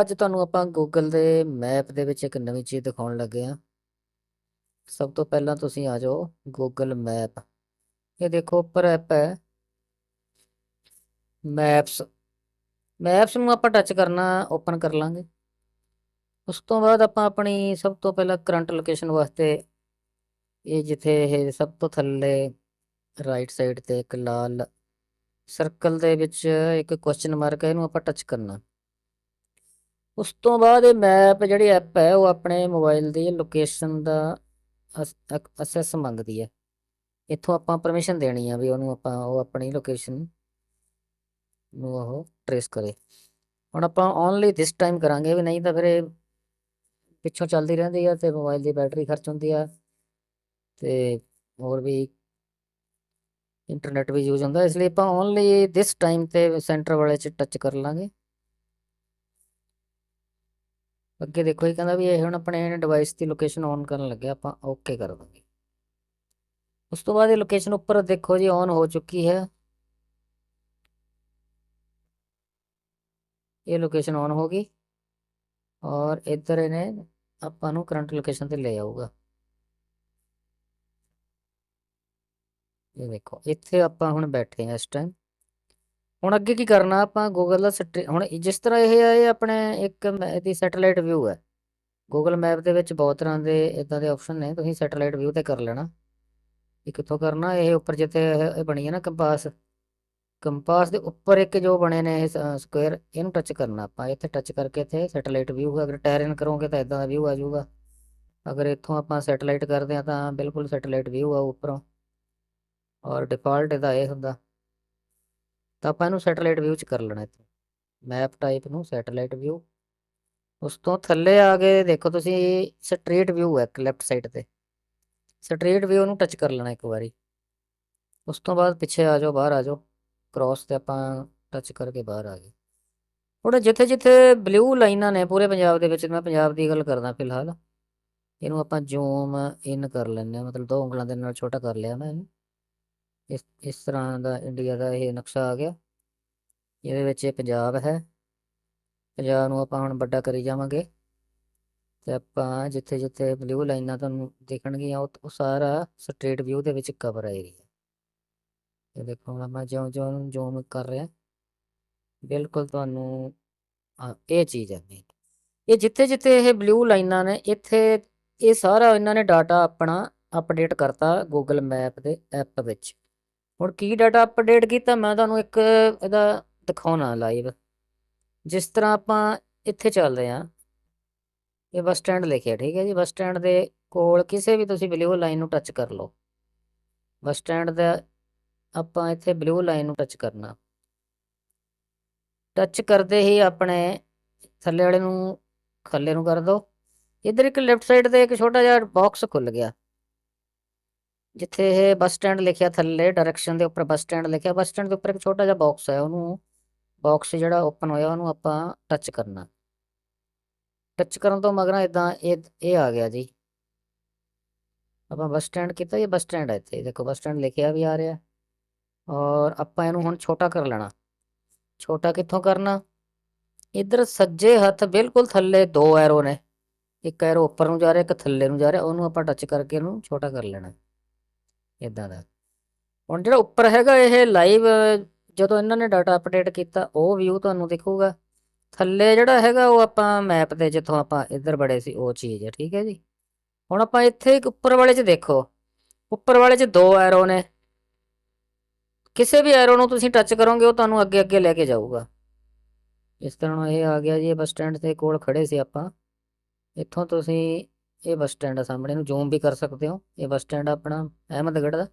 ਅੱਜ ਤੁਹਾਨੂੰ ਆਪਾਂ ਗੂਗਲ ਦੇ ਮੈਪ ਦੇ ਵਿੱਚ ਇੱਕ ਨਵੀਂ ਚੀਜ਼ ਦਿਖਾਉਣ ਲੱਗੇ ਆ ਸਭ ਤੋਂ ਪਹਿਲਾਂ ਤੁਸੀਂ ਆ ਜਾਓ ਗੂਗਲ ਮੈਪ ਇਹ ਦੇਖੋ, ਉੱਪਰ ਐਪ ਹੈ। ਮੈਪਸ ਮੈਪਸ ਨੂੰ ਆਪਾਂ ਟੱਚ ਕਰਨਾ ਓਪਨ ਕਰ ਲਾਂਗੇ। ਉਸ ਤੋਂ ਬਾਅਦ ਆਪਾਂ ਆਪਣੀ ਸਭ ਤੋਂ ਪਹਿਲਾਂ ਕਰੰਟ ਲੋਕੇਸ਼ਨ ਵਾਸਤੇ ਇਹ ਜਿੱਥੇ ਇਹ ਸਭ ਤੋਂ ਥੱਲੇ ਰਾਈਟ ਸਾਈਡ ਤੇ ਇੱਕ ਲਾਲ ਸਰਕਲ ਦੇ ਵਿੱਚ ਇੱਕ ਕੁਐਸਚਨ ਮਾਰਕ ਹੈ, ਇਹਨੂੰ ਆਪਾਂ ਟੱਚ ਕਰਨਾ। ਉਸ ਤੋਂ ਬਾਅਦ ਇਹ ਮੈਪ ਜਿਹੜੀ ਐਪ ਹੈ, ਉਹ ਆਪਣੇ ਮੋਬਾਈਲ ਦੀ ਲੋਕੇਸ਼ਨ ਦਾ ਅਸੈਸ ਮੰਗਦੀ ਹੈ। ਇੱਥੋਂ ਆਪਾਂ ਪਰਮਿਸ਼ਨ ਦੇਣੀ ਆ ਵੀ ਉਹਨੂੰ ਆਪਾਂ, ਉਹ ਆਪਣੀ ਲੋਕੇਸ਼ਨ ਨੂੰ ਉਹ ਟਰੇਸ ਕਰੇ। ਹੁਣ ਆਪਾਂ ਓਨਲੀ ਦਿਸ ਟਾਈਮ ਕਰਾਂਗੇ ਵੀ ਨਹੀਂ ਤਾਂ ਫਿਰ ਇਹ ਪਿੱਛੋਂ ਚੱਲਦੀ ਰਹਿੰਦੀ ਆ ਤੇ ਮੋਬਾਈਲ ਦੀ ਬੈਟਰੀ ਖਰਚ ਹੁੰਦੀ ਆ ਤੇ ਹੋਰ ਵੀ ਇੰਟਰਨੈਟ ਵੀ ਯੂਜ਼ ਹੁੰਦਾ, ਇਸ ਲਈ ਆਪਾਂ ਓਨਲੀ ਦਿਸ ਟਾਈਮ ਤੇ ਸੈਂਟਰ ਵਾਲੇ ਚ ਟੱਚ ਕਰ ਲਾਂਗੇ। ਅੱਗੇ ਦੇਖੋ ਇਹ ਕਹਿੰਦਾ ਵੀ ਇਹ ਹੁਣ ਆਪਣੇ ਡਿਵਾਈਸ ਦੀ ਲੋਕੇਸ਼ਨ ਔਨ ਕਰਨ ਲੱਗਿਆ ਆਪਾਂ ਓਕੇ ਕਰ ਦਾਂਗੇ ਉਸ ਤੋਂ ਬਾਅਦ ਇਹ ਲੋਕੇਸ਼ਨ ਉੱਪਰ ਦੇਖੋ ਜੀ ਔਨ ਹੋ ਚੁੱਕੀ ਹੈ। ਇਹ ਲੋਕੇਸ਼ਨ ਔਨ ਹੋ ਗਈ ਔਰ ਇੱਧਰ ਇਹਨੇ ਆਪਾਂ ਨੂੰ ਕਰੰਟ ਲੋਕੇਸ਼ਨ ਤੇ ਲੈ ਆਊਗਾ। ਇਹ ਦੇਖੋ, ਇੱਥੇ ਆਪਾਂ ਹੁਣ ਬੈਠੇ ਹਾਂ ਇਸ ਟਾਈਮ ਹੁਣ ਅੱਗੇ ਕੀ ਕਰਨਾ, ਆਪਾਂ ਗੂਗਲ ਦਾ ਹੁਣ ਜਿਸ ਤਰ੍ਹਾਂ ਇਹ ਆ ਇਹ ਆਪਣੇ ਇੱਕ ਇਹਦੀ ਸੈਟੇਲਾਈਟ ਵਿਊ ਹੈ। ਗੂਗਲ ਮੈਪ ਦੇ ਵਿੱਚ ਬਹੁਤ ਤਰ੍ਹਾਂ ਦੇ ਇਦਾਂ ਦੇ ਆਪਸ਼ਨ ਨੇ, ਤੁਸੀਂ ਸੈਟੇਲਾਈਟ ਵਿਊ ਤੇ ਕਰ ਲੈਣਾ। ਇਹ ਕਿੱਥੋਂ ਕਰਨਾ, ਇਹ ਉੱਪਰ ਜਿੱਥੇ ਇਹ ਬਣੀ ਹੈ ਨਾ ਕੰਪਾਸ ਕੰਪਾਸ ਦੇ ਉੱਪਰ ਇੱਕ ਜੋ ਬਣੇ ਨੇ ਇਹ ਸਕੁਅਰ ਇਹਨੂੰ ਟੱਚ ਕਰਨਾ ਆਪਾਂ। ਇੱਥੇ ਟੱਚ ਕਰਕੇ ਇੱਥੇ ਸੈਟੇਲਾਈਟ ਵਿਊ ਅਗਰ ਟੈਰਨ ਕਰੋਗੇ ਤਾਂ ਇਦਾਂ ਦਾ ਵਿਊ ਆ ਜਾਊਗਾ। ਅਗਰ ਇੱਥੋਂ ਆਪਾਂ ਸੈਟੇਲਾਈਟ ਕਰਦੇ ਆ ਤਾਂ ਬਿਲਕੁਲ ਸੈਟੇਲਾਈਟ ਵਿਊ ਆ ਉੱਪਰੋਂ। ਔਰ ਡਿਫਾਲਟ ਇਹਦਾ ਇਹ ਹੁੰਦਾ। ਤਾਂ ਆਪਾਂ ਇਹਨੂੰ ਸੈਟੇਲਾਈਟ ਵਿਊ ਚ ਕਰ ਲੈਣਾ ਇੱਥੇ। ਮੈਪ ਟਾਈਪ ਨੂੰ ਸੈਟੇਲਾਈਟ ਵਿਊ ਉਸ ਤੋਂ ਥੱਲੇ ਆ ਕੇ ਦੇਖੋ ਤੁਸੀਂ ਸਟ੍ਰੇਟ ਵਿਊ ਹੈ ਇੱਕ ਲੈਫਟ ਸਾਈਡ ਤੇ। ਸਟ੍ਰੇਟ ਵਿਊ ਨੂੰ ਟੱਚ ਕਰ ਲੈਣਾ ਇੱਕ ਵਾਰੀ। ਉਸ ਤੋਂ ਬਾਅਦ ਪਿੱਛੇ ਆ ਜਾਓ, ਬਾਹਰ ਆ ਜਾਓ। ਕ੍ਰਾਸ ਤੇ ਆਪਾਂ ਟੱਚ ਕਰਕੇ ਬਾਹਰ ਆ ਗਏ। ਹੁਣ ਜਿੱਥੇ ਜਿੱਥੇ ਬਲੂ ਲਾਈਨਾਂ ਨੇ ਪੂਰੇ ਪੰਜਾਬ ਦੇ ਵਿੱਚ, ਮੈਂ ਪੰਜਾਬ ਦੀ ਗੱਲ ਕਰਦਾ ਫਿਲਹਾਲ। ਇਹਨੂੰ ਆਪਾਂ ਜ਼ੂਮ ਇਨ ਕਰ ਲੈਂਦੇ ਆ ਮਤਲਬ ਦੋ ਉਂਗਲਾਂ ਦੇ ਨਾਲ ਛੋਟਾ ਕਰ ਲਿਆ ਮੈਂ ਇਹਨੂੰ। ਇਸ ਇਸ ਤਰ੍ਹਾਂ ਦਾ ਇੰਡੀਆ ਦਾ ਇਹ ਨਕਸ਼ਾ ਆ ਗਿਆ। ਇਹਦੇ ਵਿੱਚ ਇਹ ਪੰਜਾਬ ਹੈ। ਪੰਜਾਬ ਨੂੰ ਆਪਾਂ ਹੁਣ ਵੱਡਾ ਕਰੀ ਜਾਵਾਂਗੇ। ਤੇ ਆਪਾਂ ਜਿੱਥੇ ਜਿੱਥੇ ਬਲੂ ਲਾਈਨਾਂ ਤੁਹਾਨੂੰ ਦੇਖਣਗੀਆਂ, ਉਹ ਸਾਰਾ ਸਟ੍ਰੇਟ ਵਿਊ ਦੇ ਵਿੱਚ ਕਵਰ ਆਏਗੀ ਇਹ ਦੇਖੋ ਮੈਂ ਜਿਉਂ ਜਿਉਂ ਜ਼ੂਮ ਕਰ ਰਿਹਾ ਬਿਲਕੁਲ ਤੁਹਾਨੂੰ ਇਹ ਚੀਜ਼ ਹੈ ਇਹ ਜਿੱਥੇ ਜਿੱਥੇ ਇਹ ਬਲੂ ਲਾਈਨਾਂ ਨੇ, ਇੱਥੇ ਇਹ ਸਾਰਾ ਇਹਨਾਂ ਨੇ ਡਾਟਾ ਆਪਣਾ ਅਪਡੇਟ ਕਰਤਾ ਗੂਗਲ ਮੈਪ ਦੇ ਐਪ ਵਿੱਚ। ਹੁਣ ਕੀ ਡਾਟਾ ਅਪਡੇਟ ਕੀਤਾ, ਮੈਂ ਤੁਹਾਨੂੰ ਇੱਕ ਇਹਦਾ ਦਿਖਾਉਣਾ ਲਾਈਵ ਜਿਸ ਤਰ੍ਹਾਂ ਆਪਾਂ ਇੱਥੇ ਚੱਲਦੇ ਆ ਇਹ ਬੱਸ ਸਟੈਂਡ ਲਿਖਿਆ, ਠੀਕ ਹੈ ਜੀ। ਬੱਸ ਸਟੈਂਡ ਦੇ ਕੋਲ ਕਿਸੇ ਵੀ ਤੁਸੀਂ ਬਲੂ ਲਾਈਨ ਨੂੰ ਟੱਚ ਕਰ ਲਓ। ਬੱਸ ਸਟੈਂਡ ਦਾ ਆਪਾਂ ਇੱਥੇ ਬਲੂ ਲਾਈਨ ਨੂੰ ਟੱਚ ਕਰਨਾ। ਟੱਚ ਕਰਦੇ ਹੀ ਆਪਣੇ ਥੱਲੇ ਵਾਲੇ ਨੂੰ ਖੱਲੇ ਨੂੰ ਕਰ ਦਿਓ ਇਧਰ ਇੱਕ ਲੈਫਟ ਸਾਈਡ ਤੇ ਇੱਕ ਛੋਟਾ ਜਿਹਾ ਬਾਕਸ ਖੁੱਲ ਗਿਆ। ਜਿੱਥੇ ਇਹ ਬੱਸ ਸਟੈਂਡ ਲਿਖਿਆ ਥੱਲੇ ਡਾਇਰੈਕਸ਼ਨ ਦੇ ਉੱਪਰ ਬੱਸ ਸਟੈਂਡ ਲਿਖਿਆ, ਬੱਸ ਸਟੈਂਡ ਦੇ ਉੱਪਰ ਇੱਕ ਛੋਟਾ ਜਿਹਾ ਬਾਕਸ ਹੈ, ਉਹਨੂੰ ਬਾਕਸ ਜਿਹੜਾ ਓਪਨ ਹੋਇਆ, ਉਹਨੂੰ ਆਪਾਂ ਟੱਚ ਕਰਨਾ। ਟੱਚ ਕਰਨ ਤੋਂ ਮਗਰ ਇਦਾਂ ਇਹ ਇਹ ਆ ਗਿਆ ਜੀ। ਆਪਾਂ ਬੱਸ ਸਟੈਂਡ ਕੀਤਾ, ਇਹ ਬੱਸ ਸਟੈਂਡ ਹੈ ਇੱਥੇ। ਦੇਖੋ, ਬੱਸ ਸਟੈਂਡ ਲਿਖਿਆ ਵੀ ਆ ਰਿਹਾ। ਔਰ ਆਪਾਂ ਇਹਨੂੰ ਹੁਣ ਛੋਟਾ ਕਰ ਲੈਣਾ। ਛੋਟਾ ਕਿੱਥੋਂ ਕਰਨਾ? ਇਧਰ ਸੱਜੇ ਹੱਥ ਬਿਲਕੁਲ ਥੱਲੇ ਦੋ ਐਰੋ ਨੇ। ਇੱਕ ਐਰੋ ਉੱਪਰ ਨੂੰ ਜਾ ਰਿਹਾ, ਇੱਕ ਥੱਲੇ ਨੂੰ ਜਾ ਰਿਹਾ, ਉਹਨੂੰ ਆਪਾਂ ਟੱਚ ਕਰਕੇ ਇਹਨੂੰ ਛੋਟਾ ਕਰ ਲੈਣਾ। ਇਦਾਂ ਦਾ। ਹੁਣ ਜਿਹੜਾ ਉੱਪਰ ਹੈਗਾ ਇਹ ਲਾਈਵ ਜਦੋਂ ਇਹਨਾਂ ਨੇ ਡਾਟਾ ਅਪਡੇਟ ਕੀਤਾ, ਉਹ ਵਿਊ ਤੁਹਾਨੂੰ ਦਿਖੂਗਾ। ਥੱਲੇ ਜਿਹੜਾ ਹੈਗਾ ਉਹ ਆਪਾਂ ਮੈਪ ਦੇ ਜਿੱਥੋਂ ਆਪਾਂ ਇੱਧਰ ਬੜੇ ਸੀ, ਉਹ ਚੀਜ਼ ਹੈ, ਠੀਕ ਹੈ ਜੀ। ਹੁਣ ਆਪਾਂ ਇੱਥੇ ਇੱਕ ਉੱਪਰ ਵਾਲੇ 'ਚ ਦੇਖੋ। ਉੱਪਰ ਵਾਲੇ 'ਚ ਦੋ ਐਰੋ ਨੇ। ਕਿਸੇ ਵੀ ਐਰੋ ਨੂੰ ਤੁਸੀਂ ਟੱਚ ਕਰੋਗੇ, ਉਹ ਤੁਹਾਨੂੰ ਅੱਗੇ ਅੱਗੇ ਲੈ ਕੇ ਜਾਊਗਾ। ਇਸ ਤਰ੍ਹਾਂ ਇਹ ਆ ਗਿਆ ਜੀ ਬੱਸ ਸਟੈਂਡ ਦੇ ਕੋਲ ਖੜੇ ਸੀ ਆਪਾਂ। ਇੱਥੋਂ ਤੁਸੀਂ ਇਹ ਬੱਸ ਸਟੈਂਡ ਆ ਸਾਹਮਣੇ ਨੂੰ ਜ਼ੂਮ ਵੀ ਕਰ ਸਕਦੇ ਹੋ। ਇਹ ਬੱਸ ਸਟੈਂਡ ਆਪਣਾ, ਅਹਿਮਦਗੜ੍ਹ ਦਾ।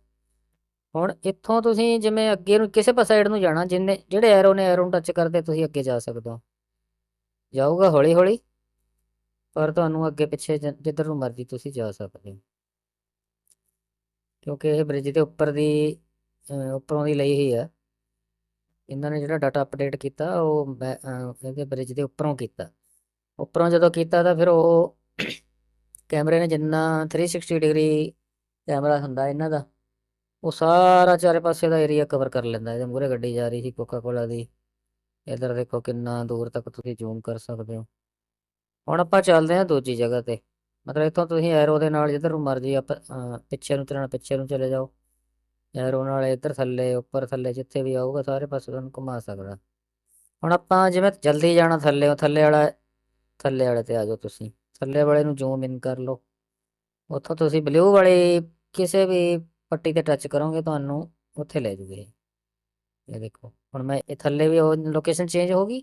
ਹੁਣ ਇੱਥੋਂ ਤੁਸੀਂ ਜਿਵੇਂ ਅੱਗੇ ਨੂੰ ਕਿਸੇ ਪਾਸੇ ਸਾਈਡ ਨੂੰ ਜਾਣਾ, ਜਿੰਨੇ, ਜਿਹੜੇ ਐਰੋ ਨੇ ਐਰੋ ਨੂੰ ਟੱਚ ਕਰਦੇ, ਤੁਸੀਂ ਅੱਗੇ ਜਾ ਸਕਦੇ ਹੋ। ਜਾਊਗਾ ਹੌਲੀ ਹੌਲੀ ਪਰ ਤੁਹਾਨੂੰ ਅੱਗੇ ਪਿੱਛੇ ਜਿੱਧਰ ਨੂੰ ਮਰਜ਼ੀ ਤੁਸੀਂ ਜਾ ਸਕਦੇ ਹੋ। ਕਿਉਂਕਿ ਇਹ ਬ੍ਰਿਜ ਦੇ ਉੱਪਰ ਦੀ ਉੱਪਰੋਂ ਦੀ ਲਈ ਹੋਈ ਹੈ ਇਹਨਾਂ ਨੇ ਜਿਹੜਾ ਡਾਟਾ ਅਪਡੇਟ ਕੀਤਾ, ਉਹ ਇਹਦੇ ਬ੍ਰਿਜ ਦੇ ਉੱਪਰੋਂ ਕੀਤਾ। ਉੱਪਰੋਂ ਜਦੋਂ ਕੀਤਾ ਤਾਂ ਫਿਰ ਉਹ ਕੈਮਰੇ ਨੇ ਜਿੰਨਾ 360 ਡਿਗਰੀ ਕੈਮਰਾ ਹੁੰਦਾ ਇਹਨਾਂ ਦਾ, ਉਹ ਸਾਰਾ ਚਾਰੇ ਪਾਸੇ ਦਾ ਏਰੀਆ ਕਵਰ ਕਰ ਲੈਂਦਾ, ਇਹਦੇ ਮੂਰੇ ਗੱਡੀ ਜਾ ਰਹੀ ਸੀ ਕੋਕਾ ਕੋਲਾ ਦੀ। ਇਧਰ ਦੇਖੋ ਕਿੰਨਾ ਦੂਰ ਤੱਕ ਤੁਸੀਂ ਜ਼ੂਮ ਕਰ ਸਕਦੇ ਹੋ। ਹੁਣ ਆਪਾਂ ਚੱਲਦੇ ਹਾਂ ਦੂਜੀ ਜਗ੍ਹਾ ਤੇ। ਮਤਲਬ ਇੱਥੋਂ ਤੁਸੀਂ ਐਰੋ ਦੇ ਨਾਲ ਜਿੱਧਰ ਨੂੰ ਮਰਜ਼ੀ ਆਪ ਪਿੱਛੇ ਨੂੰ ਚੱਲਣਾ ਪਿੱਛੇ ਨੂੰ ਚਲੇ ਜਾਓ। ਐਰੋ ਨਾਲ ਇੱਧਰ ਥੱਲੇ, ਉੱਪਰ ਥੱਲੇ ਜਿੱਥੇ ਵੀ ਆਊਗਾ ਸਾਰੇ ਪਾਸੇ ਤੁਹਾਨੂੰ ਘੁਮਾ ਸਕਦਾ। ਹੁਣ ਆਪਾਂ ਜਿਵੇਂ ਜਲਦੀ ਜਾਣਾ ਥੱਲੇ ਥੱਲੇ ਵਾਲਾ, ਥੱਲੇ ਵਾਲੇ ਤੇ ਆ ਜਾਓ ਤੁਸੀਂ। ਥੱਲੇ ਵਾਲੇ ਨੂੰ ਜ਼ੂਮ ਇਨ ਕਰ ਲਓ। ਉੱਥੋਂ ਤੁਸੀਂ ਬਲੂ ਵਾਲੀ ਕਿਸੇ ਵੀ ਪੱਟੀ ਤੇ ਟੱਚ ਕਰੋਗੇ, ਤੁਹਾਨੂੰ ਉੱਥੇ ਲੈ ਜੂਗੇ। ਇਹ ਦੇਖੋ, ਹੁਣ ਮੈਂ ਇਹ ਥੱਲੇ ਵੀ ਉਹ ਲੋਕੇਸ਼ਨ ਚੇਂਜ ਹੋ ਗਈ।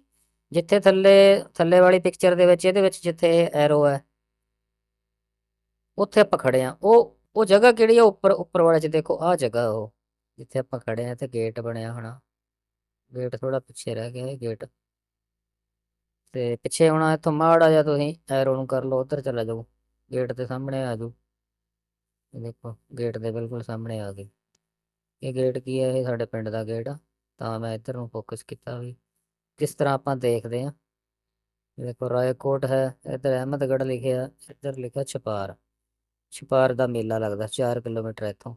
ਜਿੱਥੇ ਥੱਲੇ ਥੱਲੇ ਵਾਲੀ ਪਿਕਚਰ ਦੇ ਵਿੱਚ, ਇਹਦੇ ਵਿੱਚ ਜਿੱਥੇ ਐਰੋ ਹੈ, ਉੱਥੇ ਆਪਾਂ ਖੜੇ ਆ ਉਹ ਉਹ ਜਗ੍ਹਾ ਕਿਹੜੀ ਆ ਉੱਪਰ ਉੱਪਰ ਵਾਲੇ ਚ ਦੇਖੋ, ਆਹ ਜਗ੍ਹਾ ਉਹ, ਜਿੱਥੇ ਆਪਾਂ ਖੜੇ ਆ ਤੇ ਗੇਟ ਬਣਿਆ ਹੋਣਾ। ਗੇਟ ਥੋੜਾ ਪਿੱਛੇ ਰਹਿ ਗਿਆ ਇਹ ਗੇਟ ਤੇ ਪਿੱਛੇ ਹੋਣਾ ਇੱਥੋਂ ਮਾੜਾ ਜਿਹਾ ਤੁਸੀਂ, ਐਰੋ ਨੂੰ ਕਰ ਲਓ, ਉੱਧਰ ਚਲਾ ਜਾਓ ਗੇਟ ਦੇ ਸਾਹਮਣੇ ਆ ਜਾਓ। ਇਹ ਦੇਖੋ ਗੇਟ ਦੇ ਬਿਲਕੁਲ ਸਾਹਮਣੇ ਆ ਗਏ। ਇਹ ਗੇਟ ਕੀ ਹੈ ਇਹ ਸਾਡੇ ਪਿੰਡ ਦਾ ਗੇਟ ਆ, ਤਾਂ ਮੈਂ ਇੱਧਰ ਨੂੰ ਫੋਕਸ ਕੀਤਾ ਵੀ ਕਿਸ ਤਰ੍ਹਾਂ ਆਪਾਂ ਦੇਖਦੇ ਆ ਇਹ ਦੇਖੋ, ਰਾਏਕੋਟ ਹੈ, ਇੱਧਰ ਅਹਿਮਦਗੜ੍ਹ ਲਿਖਿਆ, ਇੱਧਰ ਲਿਖਿਆ ਛਪਾਰ। ਛਪਾਰ ਦਾ ਮੇਲਾ ਲੱਗਦਾ 4 ਕਿਲੋਮੀਟਰ ਇੱਥੋਂ।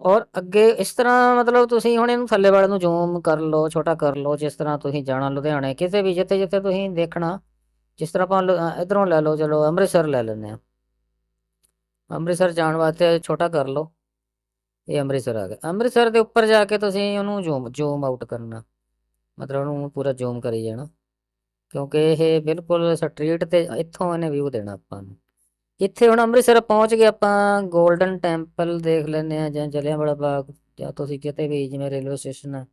ਔਰ ਅੱਗੇ ਇਸ ਤਰ੍ਹਾਂ ਮਤਲਬ ਤੁਸੀਂ ਹੁਣ ਇਹਨੂੰ ਥੱਲੇ ਵਾਲੇ ਨੂੰ ਜ਼ੂਮ ਕਰ ਲਓ, ਛੋਟਾ ਕਰ ਲਓ, ਜਿਸ ਤਰ੍ਹਾਂ ਤੁਸੀਂ ਜਾਣਾ ਲੁਧਿਆਣੇ ਕਿਸੇ ਵੀ ਜਿੱਥੇ ਜਿੱਥੇ ਤੁਸੀਂ ਦੇਖਣਾ, ਜਿਸ ਤਰ੍ਹਾਂ ਆਪਾਂ ਲੁ- ਇੱਧਰੋਂ ਲੈ ਲਓ, ਚਲੋ ਅੰਮ੍ਰਿਤਸਰ ਲੈ ਲੈਂਦੇ ਆ ਅੰਮ੍ਰਿਤਸਰ ਜਾਣ ਵਾਸਤੇ ਛੋਟਾ ਕਰ ਲਓ, ਇਹ ਅੰਮ੍ਰਿਤਸਰ ਆ ਗਿਆ। ਅੰਮ੍ਰਿਤਸਰ ਦੇ ਉੱਪਰ ਜਾ ਕੇ ਤੁਸੀਂ ਉਹਨੂੰ ਜ਼ੂਮ ਜ਼ੂਮ ਆਊਟ ਕਰਨਾ। ਮਤਲਬ ਉਹਨੂੰ ਪੂਰਾ ਜ਼ੂਮ ਕਰੀ ਜਾਣਾ, ਕਿਉਂਕਿ ਇਹ ਬਿਲਕੁਲ ਸਟਰੀਟ ਤੇ ਇੱਥੋਂ ਇਹਨੇ ਵਿਊ ਦੇਣਾ ਆਪਾਂ ਨੂੰ। ਇੱਥੇ ਹੁਣ ਅੰਮ੍ਰਿਤਸਰ ਪਹੁੰਚ ਗਏ ਆਪਾਂ 골ਡਨ ਟੈਂਪਲ ਦੇਖ ਲੈਂਦੇ ਆ ਜਾਂ ਜਲਿਆਂਵਾਲਾ ਬਾਗ, ਜਾਂ ਤੁਸੀਂ ਕਿਤੇ ਵੀ ਜਿਵੇਂ ਰੇਲਵੇ ਸਟੇਸ਼ਨ ਹੈ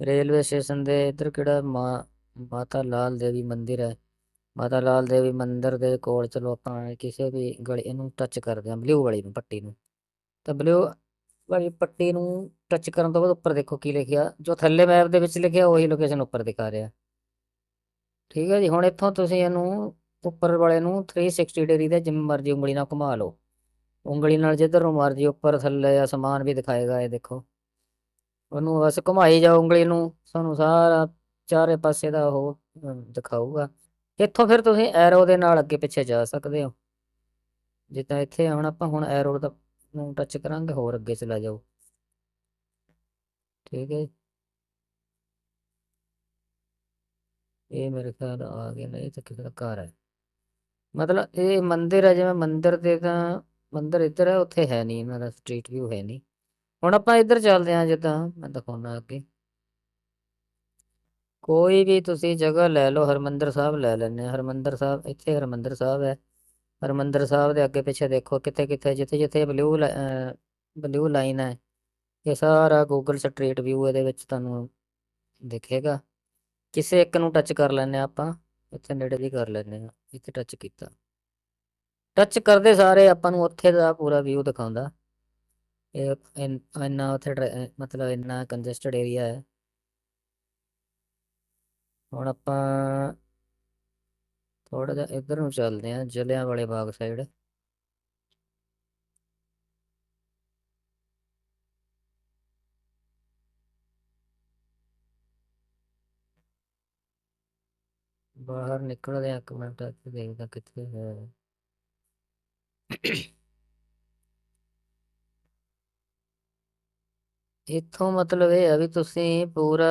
ਰੇਲਵੇ ਸਟੇਸ਼ਨ ਦੇ ਇੱਧਰ ਕਿਹੜਾ ਮਾਂ, ਮਾਤਾ ਲਾਲ ਦੇਵੀ ਮੰਦਿਰ ਹੈ। ਮਾਤਾ ਲਾਲ ਦੇਵੀ ਮੰਦਿਰ ਦੇ ਕੋਲ ਚਲੋ ਆਪਾਂ ਕਿਸੇ ਵੀ ਗਲੀ ਇਹਨੂੰ ਟੱਚ ਕਰਦੇ ਹਾਂ ਬਲੂ ਵਾਲੀ ਨੂੰ, ਪੱਟੀ ਨੂੰ। ਤਾਂ ਬਲੂ ਵਾਲੀ ਪੱਟੀ ਨੂੰ ਟੱਚ ਕਰਨ ਤੋਂ ਬਾਅਦ ਉੱਪਰ ਦੇਖੋ ਕੀ ਲਿਖਿਆ, ਜੋ ਥੱਲੇ ਮੈਪ ਦੇ ਵਿੱਚ ਲਿਖਿਆ, ਉਹੀ ਲੋਕੇਸ਼ਨ ਉੱਪਰ ਦਿਖਾ ਰਿਹਾ। ਠੀਕ ਹੈ ਜੀ, ਹੁਣ ਇੱਥੋਂ ਤੁਸੀਂ ਇਹਨੂੰ ਉੱਪਰ ਵਾਲੇ ਨੂੰ 360 ਡਿਗਰੀ ਦੇ ਜਿਵੇਂ ਮਰਜ਼ੀ ਉਂਗਲੀ ਨਾਲ ਘੁਮਾ ਲਓ। ਉਂਗਲੀ ਨਾਲ ਜਿੱਧਰ ਨੂੰ ਮਰਜ਼ੀ ਉੱਪਰ ਥੱਲੇ ਅਸਮਾਨ ਵੀ ਦਿਖਾਏਗਾ, ਇਹ ਦੇਖੋ। ਉਹਨੂੰ ਬਸ ਘੁਮਾਈ ਜਾਓ ਉਂਗਲੀ ਨੂੰ, ਤੁਹਾਨੂੰ ਸਾਰਾ ਚਾਰੇ ਪਾਸੇ ਦਾ ਉਹ ਦਿਖਾਊਗਾ। ਇੱਥੋਂ ਫਿਰ ਤੁਸੀਂ ਐਰੋ ਦੇ ਨਾਲ ਅੱਗੇ ਪਿੱਛੇ ਜਾ ਸਕਦੇ ਹੋ। ਜਿੱਦਾਂ ਇੱਥੇ ਹੁਣ ਆਪਾਂ ਹੁਣ ਐਰੋ ਦਾ ਨੂੰ ਟੱਚ ਕਰਾਂਗੇ, ਹੋਰ ਅੱਗੇ ਚਲਾ ਜਾਓ। ਠੀਕ ਹੈ ਇਹ ਮੇਰੇ ਖਿਆਲ ਆ ਗਿਆ, ਨਹੀਂ ਤਾਂ ਕਿਸੇ ਦਾ ਘਰ ਹੈ। ਮਤਲਬ ਇਹ ਮੰਦਿਰ ਹੈ ਜਿਵੇਂ ਮੰਦਿਰ ਦੇ ਤਾਂ ਮੰਦਿਰ ਇੱਧਰ ਹੈ ਉੱਥੇ ਹੈ ਨਹੀਂ, ਇਹਨਾਂ ਦਾ ਸਟਰੀਟ ਵਿਊ ਹੈ ਨਹੀਂ। ਹੁਣ ਆਪਾਂ ਇੱਧਰ ਚੱਲਦੇ ਹਾਂ, ਜਿੱਦਾਂ ਮੈਂ ਦਿਖਾਉਣਾ ਅੱਗੇ। ਕੋਈ ਵੀ ਤੁਸੀਂ ਜਗ੍ਹਾ ਲੈ ਲਓ, ਹਰਮੰਦਰ ਸਾਹਿਬ ਲੈ ਲੈਂਦੇ ਹਾਂ। ਹਰਮੰਦਰ ਸਾਹਿਬ, ਇੱਥੇ ਹਰਮੰਦਰ ਸਾਹਿਬ ਹੈ। ਹਰਮੰਦਰ ਸਾਹਿਬ ਦੇ ਅੱਗੇ ਪਿੱਛੇ ਦੇਖੋ ਕਿੱਥੇ ਕਿੱਥੇ ਜਿੱਥੇ ਜਿੱਥੇ ਬਲੂ ਬਲੂ ਲਾਈਨ ਹੈ। ਇਹ ਸਾਰਾ ਗੂਗਲ ਸਟਰੀਟ ਵਿਊ ਇਹਦੇ ਵਿੱਚ ਤੁਹਾਨੂੰ ਦਿਖੇਗਾ। ਕਿਸੇ ਇੱਕ ਨੂੰ ਟੱਚ ਕਰ ਲੈਂਦੇ ਹਾਂ ਆਪਾਂ। ਇੱਥੇ ਨੇੜੇ ਵੀ ਕਰ ਲੈਂਦੇ ਹਾਂ, ਇੱਥੇ ਟੱਚ ਕੀਤਾ। ਟੱਚ ਕਰਦੇ ਸਾਰੇ ਆਪਾਂ ਨੂੰ ਉੱਥੇ ਦਾ ਪੂਰਾ ਵਿਊ ਦਿਖਾਉਂਦਾ। ਇਹ ਇੰਨਾ ਉੱਥੇ ਮਤਲਬ ਇੰਨਾ ਕੰਜਸਟਡ ਏਰੀਆ ਹੈ। ਹੁਣ ਆਪਾਂ ਥੋੜਾ ਜਿਹਾ ਇੱਧਰ ਨੂੰ ਚੱਲਦੇ ਹਾਂ ਜਲਿਆਂਵਾਲੇ ਬਾਗ ਸਾਈਡ ਬਾਹਰ ਨਿਕਲਦੇ ਹਾਂ ਇੱਕ ਮਿੰਟ ਦੇਖਦਾ ਕਿੱਥੇ ਹੈ। ਇੱਥੋਂ ਮਤਲਬ ਇਹ ਹੈ ਵੀ ਤੁਸੀਂ ਪੂਰਾ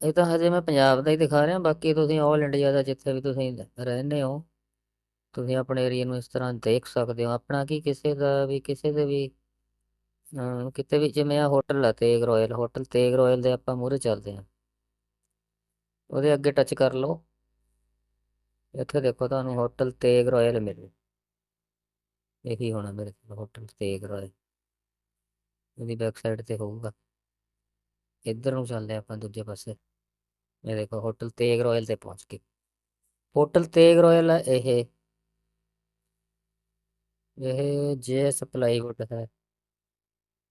ਇਹ ਤਾਂ ਹਜੇ ਮੈਂ ਪੰਜਾਬ ਦਾ ਹੀ ਦਿਖਾ ਰਿਹਾ, ਬਾਕੀ ਤੁਸੀਂ ਆਲ ਇੰਡੀਆ ਦਾ ਜਿੱਥੇ ਵੀ ਤੁਸੀਂ ਰਹਿੰਦੇ ਹੋ, ਤੁਸੀਂ ਆਪਣੇ ਏਰੀਆ ਨੂੰ ਇਸ ਤਰ੍ਹਾਂ ਦੇਖ ਸਕਦੇ ਹੋ। ਆਪਣਾ ਕੀ ਕਿਸੇ ਦਾ ਵੀ, ਕਿਸੇ ਦੇ ਵੀ ਕਿਤੇ ਵੀ, ਜਿਵੇਂ ਆ ਹੋਟਲ ਆ Teg royal, hotel Teg royal ਦੇ ਆਪਾਂ ਮੂਹਰੇ ਚੱਲਦੇ ਹਾਂ। ਉਹਦੇ ਅੱਗੇ ਟੱਚ ਕਰ ਲਓ। ਇੱਥੇ ਦੇਖੋ ਤੁਹਾਨੂੰ ਹੋਟਲ ਤੇਗ ਰਾਇਲ ਮਿਲੂ ਇਹੀ ਹੋਣਾ ਮੇਰੇ ਕੋਲ? ਹੋਟਲ ਤੇਗ ਰਾਇਲ ਉਹਦੀ ਬੈਕ ਤੇ ਹੋਊਗਾ। ਇੱਧਰ ਨੂੰ ਚੱਲਦੇ ਆਪਾਂ ਦੂਜੇ ਪਾਸੇ। ਇਹ ਦੇਖੋ ਹੋਟਲ ਤੇਗ ਰਾਇਲ ਤੇ ਪਹੁੰਚ ਗਏ ਹੋਟਲ ਤੇਗ ਰਾਇਲ ਹੈ ਇਹ। ਇਹ ਜੇ ਸਪਲਾਈਵੁੱਡ ਹੈ।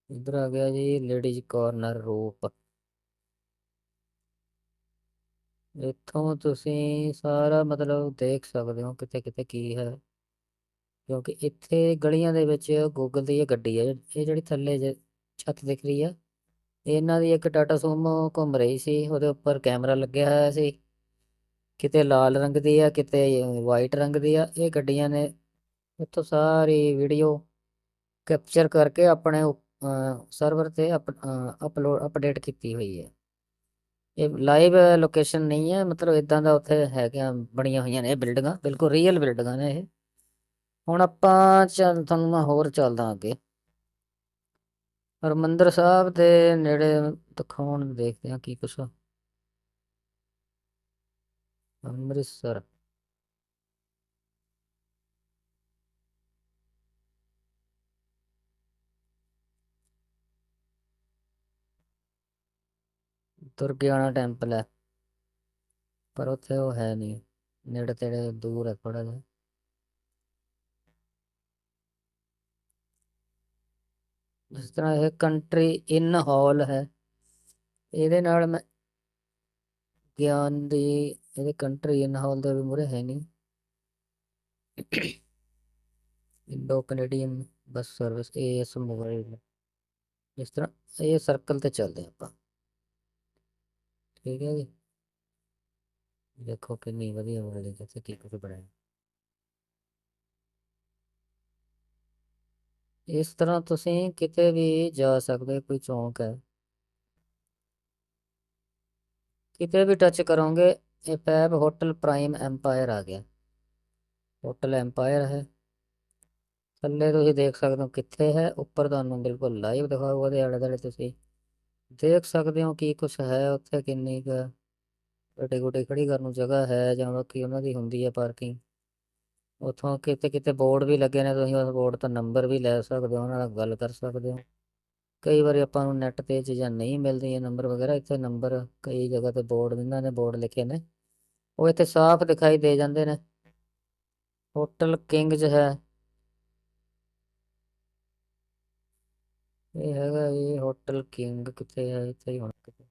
ਇੱਧਰ ਆ ਗਿਆ ਜੀ ਲੇਡੀਜ਼ ਕਾਰਨਰ ਰੂਪ। ਇੱਥੋਂ ਤੁਸੀਂ ਸਾਰਾ ਮਤਲਬ ਦੇਖ ਸਕਦੇ ਹੋ ਕਿੱਥੇ ਕਿਤੇ ਕੀ ਹੈ। ਕਿਉਂਕਿ ਇੱਥੇ ਗਲੀਆਂ ਦੇ ਵਿੱਚ ਗੂਗਲ ਦੀ ਇਹ ਗੱਡੀ ਹੈ, ਇਹ ਜਿਹੜੀ ਥੱਲੇ ਜੇ ਛੱਤ ਦਿਖ ਰਹੀ ਆ, ਇਹਨਾਂ ਦੀ ਇੱਕ ਟਾਟਾ ਸੂਮੋ ਘੁੰਮ ਰਹੀ ਸੀ, ਉਹਦੇ ਉੱਪਰ ਕੈਮਰਾ ਲੱਗਿਆ ਹੋਇਆ ਸੀ। ਕਿਤੇ ਲਾਲ ਰੰਗ ਦੀ ਆ, ਕਿਤੇ ਵਾਈਟ ਰੰਗ ਦੀ ਆ, ਇਹ ਗੱਡੀਆਂ ਨੇ ਇੱਥੋਂ ਸਾਰੀ ਵੀਡੀਓ ਕੈਪਚਰ ਕਰਕੇ ਆਪਣੇ ਸਰਵਰ ਤੇ ਅਪਲੋਡ ਅਪਡੇਟ ਕੀਤੀ ਹੋਈ ਹੈ। ਇਹ ਲਾਈਵ ਲੋਕੇਸ਼ਨ ਨਹੀਂ ਹੈ, ਮਤਲਬ ਇਦਾਂ ਦਾ ਉੱਥੇ ਹੈਗੀਆਂ, ਬਣੀਆਂ ਹੋਈਆਂ ਨੇ ਇਹ ਬਿਲਡਿੰਗਾਂ ਬਿਲਕੁਲ ਰੀਅਲ ਬਿਲਡਿੰਗਾਂ ਨੇ ਇਹ। ਹੁਣ ਆਪਾਂ ਚੱਲ, ਤੁਹਾਨੂੰ ਮੈਂ ਹੋਰ ਚੱਲਦਾ ਅੱਗੇ। ਹਰਮੰਦਰ ਸਾਹਿਬ ਦੇ ਨੇੜੇ ਦਿਖਾਉਣ ਦੇਖਦੇ ਹਾਂ ਕੀ ਕੁਛ ਅੰਮ੍ਰਿਤਸਰ। ਦੁਰਗਿਆਣਾ ਟੈਂਪਲ ਹੈ। ਪਰ ਉੱਥੇ ਉਹ ਹੈ ਨਹੀਂ। ਨੇੜੇ ਤੇੜੇ ਦੂਰ ਹੈ ਥੋੜਾ ਜਿਹਾ। ਜਿਸ ਤਰ੍ਹਾਂ ਇਹ ਕੰਟਰੀ ਇਨ ਹਾਲ ਹੈ। ਇਹਦੇ ਨਾਲ ਮੈਂ ਗਿਆਨ ਦੀ ਇਹਦੇ ਕੰਟਰੀ ਇਨ ਹਾਲ ਦੇ ਵੀ ਮੂਹਰੇ ਹੈ ਨਹੀਂ। Indo Canadian bus service A S mobile ਇਸ ਤਰ੍ਹਾਂ ਇਹ ਸਰਕਲ ਤੇ ਚੱਲਦੇ ਆਪਾਂ। ਠੀਕ ਹੈ ਜੀ। ਦੇਖੋ ਕਿੰਨੀ ਵਧੀਆ ਬਿਲਡਿੰਗ ਕਿੱਥੇ ਕੀ ਕੁਝ ਬਣਾਇਆ ਇਸ ਤਰ੍ਹਾਂ ਤੁਸੀਂ ਕਿਤੇ ਵੀ ਜਾ ਸਕਦੇ, ਕੋਈ ਚੌਂਕ ਹੈ। ਕਿਤੇ ਵੀ ਟੱਚ ਕਰੋਗੇ, ਇਹ ਪੈਬ ਹੋਟਲ ਪ੍ਰਾਈਮ ਐਮਪਾਇਰ ਆ ਗਿਆ। ਹੋਟਲ ਐਮਪਾਇਰ ਹੈ। ਥੱਲੇ ਤੁਸੀਂ ਦੇਖ ਸਕਦੇ ਹੋ ਕਿੱਥੇ ਹੈ, ਉੱਪਰ ਤੁਹਾਨੂੰ ਬਿਲਕੁਲ ਲਾਈਵ ਦਿਖਾਊਗਾ ਉਹਦੇ ਆਲੇ ਦੁਆਲੇ ਤੁਸੀਂ। ਦੇਖ ਸਕਦੇ ਹੋ ਕੀ ਕੁਛ ਹੈ ਉੱਥੇ ਕਿੰਨੀ ਕੁ ਗੱਡੀ ਗੁੱਡੀ ਖੜੀ ਕਰਨ ਨੂੰ ਜਗ੍ਹਾ ਹੈ ਜਾਂ ਬਾਕੀ ਉਹਨਾਂ ਦੀ ਹੁੰਦੀ ਹੈ ਪਾਰਕਿੰਗ। ਉੱਥੋਂ ਕਿਤੇ ਕਿਤੇ ਬੋਰਡ ਵੀ ਲੱਗੇ ਨੇ, ਤੁਸੀਂ ਉਸ ਬੋਰਡ ਤੋਂ ਨੰਬਰ ਵੀ ਲੈ ਸਕਦੇ ਹੋ, ਉਹਨਾਂ ਨਾਲ ਗੱਲ ਕਰ ਸਕਦੇ ਹੋ। ਕਈ ਵਾਰੀ ਆਪਾਂ ਨੂੰ ਨੈੱਟ ਤੇ ਚੀਜ਼ਾਂ ਨਹੀਂ ਮਿਲਦੀਆਂ, ਨੰਬਰ ਵਗੈਰਾ, ਇੱਥੇ ਨੰਬਰ ਕਈ ਜਗ੍ਹਾ ਤੇ ਬੋਰਡ ਇਹਨਾਂ ਨੇ, ਬੋਰਡ ਲਿਖੇ ਨੇ। ਉਹ ਇੱਥੇ ਸਾਫ਼ ਦਿਖਾਈ ਦੇ ਜਾਂਦੇ ਨੇ। ਹੋਟਲ ਕਿੰਗਜ਼ ਹੈ। ਇਹ ਹੈਗਾ ਇਹ ਹੋਟਲ ਕਿੰਗ ਕਿੱਥੇ ਹੈ ਇੱਥੇ ਹੀ ਹੋਣਾ ਕਿਤੇ।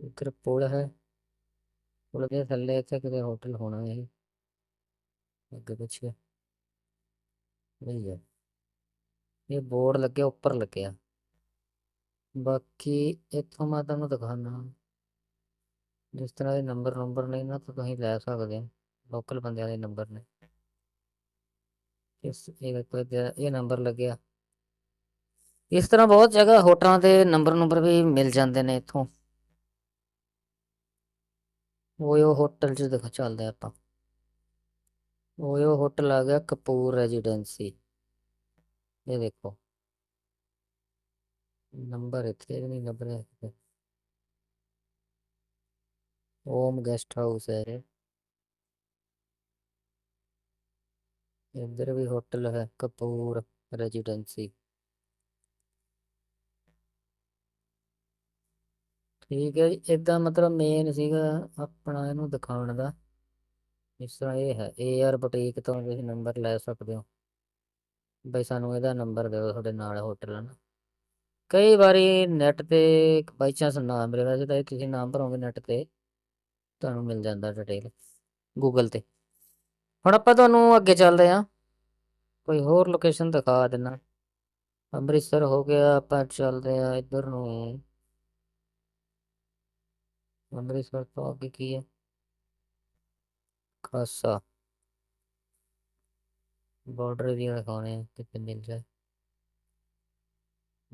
ਇੱਧਰ ਪੁਲ ਹੈ। ਪੁਲ ਦੇ ਥੱਲੇ ਇੱਥੇ ਕਿਤੇ ਹੋਟਲ ਹੋਣਾ ਹੈ ਅੱਗੇ ਪਿੱਛੇ। ਨਹੀਂ ਹੈ। ਇਹ ਬੋਰਡ ਲੱਗਿਆ, ਉੱਪਰ ਲੱਗਿਆ। ਬਾਕੀ ਇੱਥੋਂ ਮੈਂ ਤੁਹਾਨੂੰ ਦਿਖਾਣਾ ਜਿਸ ਤਰ੍ਹਾਂ ਦੇ ਨੰਬਰ ਨੰਬਰ ਨੇ ਨਾ ਤਾਂ ਤੁਸੀਂ ਲੈ ਸਕਦੇ ਹੋ। ਲੋਕਲ ਬੰਦਿਆਂ ਦੇ ਨੰਬਰ ਨੇ। ਇਸ ਇਹ ਦੇਖੋ ਨੰਬਰ ਲੱਗਿਆ। ਇਸ ਤਰ੍ਹਾਂ ਬਹੁਤ ਜਗ੍ਹਾ ਹੋਟਲਾਂ ਦੇ ਨੰਬਰ ਨੰਬਰ ਵੀ ਮਿਲ ਜਾਂਦੇ ਨੇ ਇੱਥੋਂ। ਉਹ ਹੋਟਲ ਚ ਦਿਖਾ ਚੱਲਦੇ ਆਪਾਂ। ਉਹ ਹੋਟਲ ਆ ਗਿਆ ਕਪੂਰ ਰੈਜ਼ੀਡੈਂਸੀ। ਇਹ ਦੇਖੋ। ਨੰਬਰ ਇੱਥੇ ਨਹੀਂ ਲੱਭ ਰਿਹਾ। ਓਮ ਗੈਸਟ ਹਾਊਸ ਹੈ ਇਹ ਇੱਧਰ ਵੀ ਹੋਟਲ ਹੈ, ਕਪੂਰ ਰੈਜ਼ੀਡੈਂਸੀ। ਠੀਕ ਹੈ ਜੀ ਇਦਾਂ ਮਤਲਬ ਮੇਨ ਸੀਗਾ ਆਪਣਾ ਇਹਨੂੰ ਦਿਖਾਉਣ ਦਾ। ਇਸ ਤਰ੍ਹਾਂ ਇਹ ਹੈ ਏਆਰ ਬੁਟੀਕ ਤੋਂ ਤੁਸੀਂ ਨੰਬਰ ਲੈ ਸਕਦੇ ਹੋ। ਬਈ ਸਾਨੂੰ ਇਹਦਾ ਨੰਬਰ ਦਿਓ ਤੁਹਾਡੇ ਨਾਲ ਹੋਟਲ ਹਨ ਕਈ ਵਾਰੀ ਨੈਟ ਤੇ ਬਾਈ ਚਾਂਸ ਨਾ ਮਿਲੇ, ਵੈਸੇ ਤਾਂ ਇਹ ਤੁਸੀਂ ਨਾਮ ਭਰੋਗੇ ਨੈਟ ਤੇ, ਤੁਹਾਨੂੰ ਮਿਲ ਜਾਂਦਾ ਡਿਟੇਲ ਗੂਗਲ ਤੇ। ਹੁਣ ਆਪਾਂ ਤੁਹਾਨੂੰ ਅੱਗੇ ਚੱਲਦੇ ਹਾਂ। ਕੋਈ ਹੋਰ ਲੋਕੇਸ਼ਨ ਦਿਖਾ ਦੇਣਾ ਅੰਮ੍ਰਿਤਸਰ ਹੋ ਗਿਆ, ਆਪਾਂ ਚੱਲਦੇ ਆ ਇੱਧਰ ਨੂੰ। ਅੰਮ੍ਰਿਤਸਰ ਤੋਂ ਅੱਗੇ ਕੀ ਹੈ? ਖਾਸਾ। ਬਾਰਡਰ ਏਰੀਆ ਦਿਖਾਉਣੇ ਆ ਕਿਤੇ ਮਿਲ ਜਾਏ।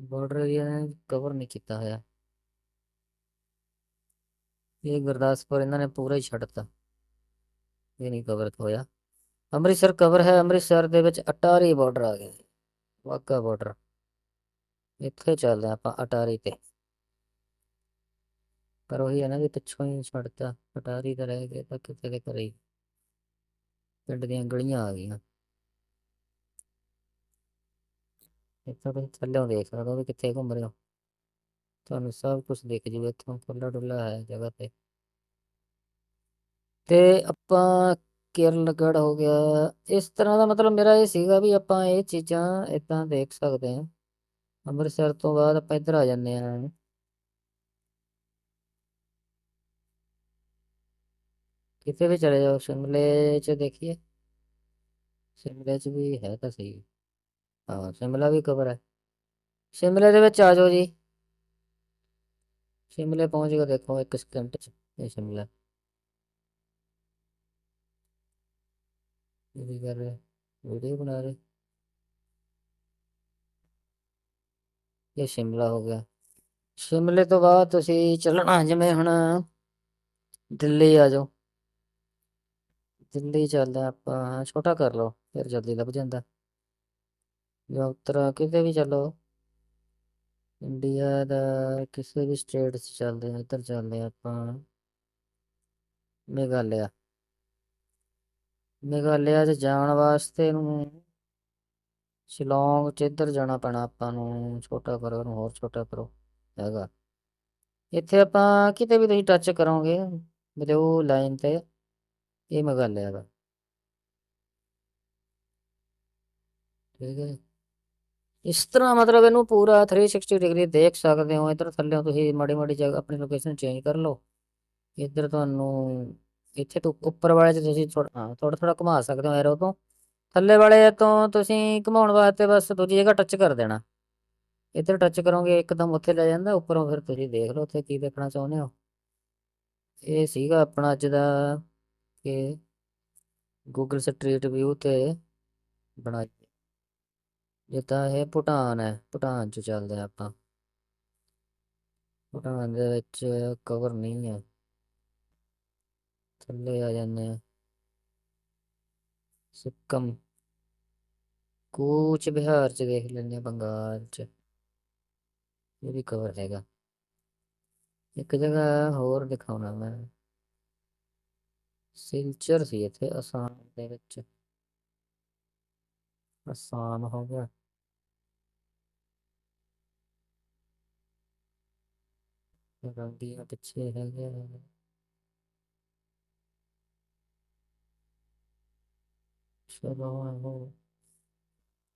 ਬਾਰਡਰ ਏਰੀਆ ਨੇ ਕਵਰ ਨਹੀਂ ਕੀਤਾ ਹੋਇਆ। ਇਹ ਗੁਰਦਾਸਪੁਰ ਇਹਨਾਂ ਨੇ ਪੂਰਾ ਹੀ ਛੱਡਤਾ ਇਹ ਨਹੀਂ ਕਵਰ ਹੋਇਆ। ਅੰਮ੍ਰਿਤਸਰ ਕਵਰ ਹੈ, ਅੰਮ੍ਰਿਤਸਰ ਦੇ ਵਿੱਚ ਅਟਾਰੀ ਬਾਰਡਰ ਆ ਗਿਆ ਵਾਗਾ ਬਾਰਡਰ ਇੱਥੇ ਚੱਲਦੇ ਆਪਾਂ ਅਟਾਰੀ ਤੇ। ਪਰ ਉਹੀ ਹੈ ਨਾ ਵੀ ਪਿੱਛੋਂ ਹੀ ਛੱਡਤਾ। ਅਟਾਰੀ ਦਾ ਰਹਿ ਗਿਆ ਤਾਂ ਕਿਤੇ ਦੇ ਘਰੇ ਪਿੰਡ ਦੀਆਂ ਗਲੀਆਂ ਆ ਗਈਆਂ। ਇੱਥੋਂ ਤੁਸੀਂ ਥੱਲੇ ਦੇਖ ਸਕਦੇ ਹੋ ਵੀ ਕਿੱਥੇ ਘੁੰਮ ਰਹੇ ਹੋ। ਤੁਹਾਨੂੰ ਸਭ ਕੁਝ ਦਿਖ ਜੂਗਾ। ਇੱਥੋਂ ਖੁੱਲਾ ਡੁੱਲਾ ਹੈ ਜਗ੍ਹਾ ਤੇ। ਤੇ ਆਪਾਂ ਕਿਰਨਗੜ ਹੋ ਗਿਆ। ਇਸ ਤਰ੍ਹਾਂ ਦਾ ਮਤਲਬ ਮੇਰਾ ਇਹ ਸੀਗਾ ਵੀ ਆਪਾਂ ਇਹ ਚੀਜ਼ਾਂ ਇਦਾਂ ਦੇਖ ਸਕਦੇ ਹਾਂ। ਅੰਮ੍ਰਿਤਸਰ ਤੋਂ ਬਾਅਦ ਆਪਾਂ ਇੱਧਰ ਆ ਜਾਂਦੇ ਹਾਂ। ਕਿਤੇ ਵੀ ਚਲੇ ਜਾਓ, ਸ਼ਿਮਲੇ 'ਚ ਦੇਖੀਏ। ਸ਼ਿਮਲੇ 'ਚ ਵੀ ਹੈ ਤਾਂ ਸਹੀ। ਹਾਂ, ਸ਼ਿਮਲਾ ਵੀ ਕਵਰ ਹੈ। ਸ਼ਿਮਲੇ ਦੇ ਵਿੱਚ ਆ ਜਾਓ ਜੀ। ਸ਼ਿਮਲੇ ਪਹੁੰਚ ਕੇ ਦੇਖੋ ਇੱਕ ਸਕਿੰਟ 'ਚ, ਇਹ ਸ਼ਿਮਲਾ। ਇਹ ਵੀ ਕਰ ਰਹੇ ਵੀਡੀਓ ਬਣਾ ਰਹੇ ਇਹ ਸ਼ਿਮਲਾ ਹੋ ਗਿਆ। ਸ਼ਿਮਲੇ ਤੋਂ ਬਾਅਦ ਤੁਸੀਂ ਚੱਲਣਾ ਜਿਵੇਂ ਹੁਣ ਦਿੱਲੀ ਆ ਜਾਓ। ਦਿੱਲੀ ਚੱਲਦੇ ਹਾਂ ਆਪਾਂ, ਛੋਟਾ ਕਰ ਲਓ, ਫਿਰ ਜਲਦੀ ਲੱਭ ਜਾਂਦਾ। ਜਾਂ ਉੱਤਰ ਕਿਤੇ ਵੀ ਚੱਲੋ। ਇੰਡੀਆ ਦਾ ਕਿਸੇ ਵੀ ਸਟੇਟ 'ਚ ਚੱਲਦੇ ਹਾਂ, ਇੱਧਰ ਚੱਲਦੇ ਹਾਂ ਆਪਾਂ। ਮੇਘਾਲਿਆ। ਮੇਘਾਲਿਆ 'ਚ ਜਾਣ ਵਾਸਤੇ ਨੂੰ ਸ਼ਿਲੌਂਗ 'ਚ ਇੱਧਰ ਜਾਣਾ ਪੈਣਾ ਆਪਾਂ ਨੂੰ, ਛੋਟਾ ਕਰੋ ਇਹਨੂੰ ਹੋਰ ਛੋਟਾ ਕਰੋ ਹੈਗਾ। ਇੱਥੇ ਆਪਾਂ ਕਿਤੇ ਵੀ ਤੁਸੀਂ ਟੱਚ ਕਰੋਗੇ ਬਲੂ ਲਾਈਨ ਤੇ, ਇਹ ਮੇਘਾਲਿਆ ਦਾ। ਠੀਕ ਹੈ। ਇਸ ਤਰ੍ਹਾਂ ਮਤਲਬ ਇਹਨੂੰ ਪੂਰਾ 360 ਡਿਗਰੀ ਦੇਖ ਸਕਦੇ ਹੋ, ਇੱਧਰ ਥੱਲੇ ਤੁਸੀਂ ਮਾੜੀ ਮਾੜੀ ਜਗ੍ਹਾ ਆਪਣੀ ਲੋਕੇਸ਼ਨ ਚੇਂਜ ਕਰ ਲਓ। ਇੱਧਰ ਤੁਹਾਨੂੰ ਇੱਥੇ ਤੋਂ, ਉੱਪਰ ਵਾਲੇ 'ਚ ਤੁਸੀਂ ਥੋੜਾ ਥੋੜਾ ਥੋੜਾ ਘੁਮਾ ਸਕਦੇ ਹੋ ਐਰੋ ਤੋਂ। ਥੱਲੇ ਵਾਲੇ ਤੋਂ ਤੁਸੀਂ ਘੁਮਾਉਣ ਵਾਸਤੇ ਬਸ ਦੂਜੀ ਜਗ੍ਹਾ ਟੱਚ ਕਰ ਦੇਣਾ। ਇੱਧਰ ਟੱਚ ਕਰੋਗੇ, ਇੱਕਦਮ ਉੱਥੇ ਲੈ ਜਾਂਦਾ, ਉੱਪਰੋਂ ਫਿਰ ਤੁਸੀਂ ਦੇਖ ਲਓ ਉੱਥੇ ਕੀ ਦੇਖਣਾ ਚਾਹੁੰਦੇ ਹੋ। ਇਹ ਸੀਗਾ ਆਪਣਾ ਅੱਜ ਦਾ ਕਿ ਗੂਗਲ ਸਟਰੀਟ ਵਿਊ ਤੇ ਬਣਾਈ। ਜਿੱਦਾਂ ਇਹ ਭੂਟਾਨ ਹੈ, ਭੂਟਾਨ ਚ ਚੱਲਦੇ ਆ ਆਪਾਂ। ਭੂਟਾਨ ਦੇ ਵਿੱਚ ਕਵਰ ਨਹੀਂ ਹੈ। ਥੱਲੇ ਆ ਜਾਂਦੇ ਆ। ਸਿੱਕਮ। ਕੂਚ ਬਿਹਾਰ ਚ ਦੇਖ ਲੈਂਦੇ ਆ, ਬੰਗਾਲ ਚ। ਇਹ ਵੀ ਕਵਰ ਹੈਗਾ। ਇੱਕ ਜਗ੍ਹਾ ਹੋਰ ਦਿਖਾਉਣਾ ਮੈਂ। ਸਿਲਚਰ ਸੀ ਇੱਥੇ, ਅਸਾਮ ਦੇ ਵਿੱਚ। ਅਸਾਮ ਹੋ ਗਿਆ। ਰੰਗੀਆਂ ਪਿੱਛੇ ਹੈਗੇ ਚਲੋ ਆਹੋ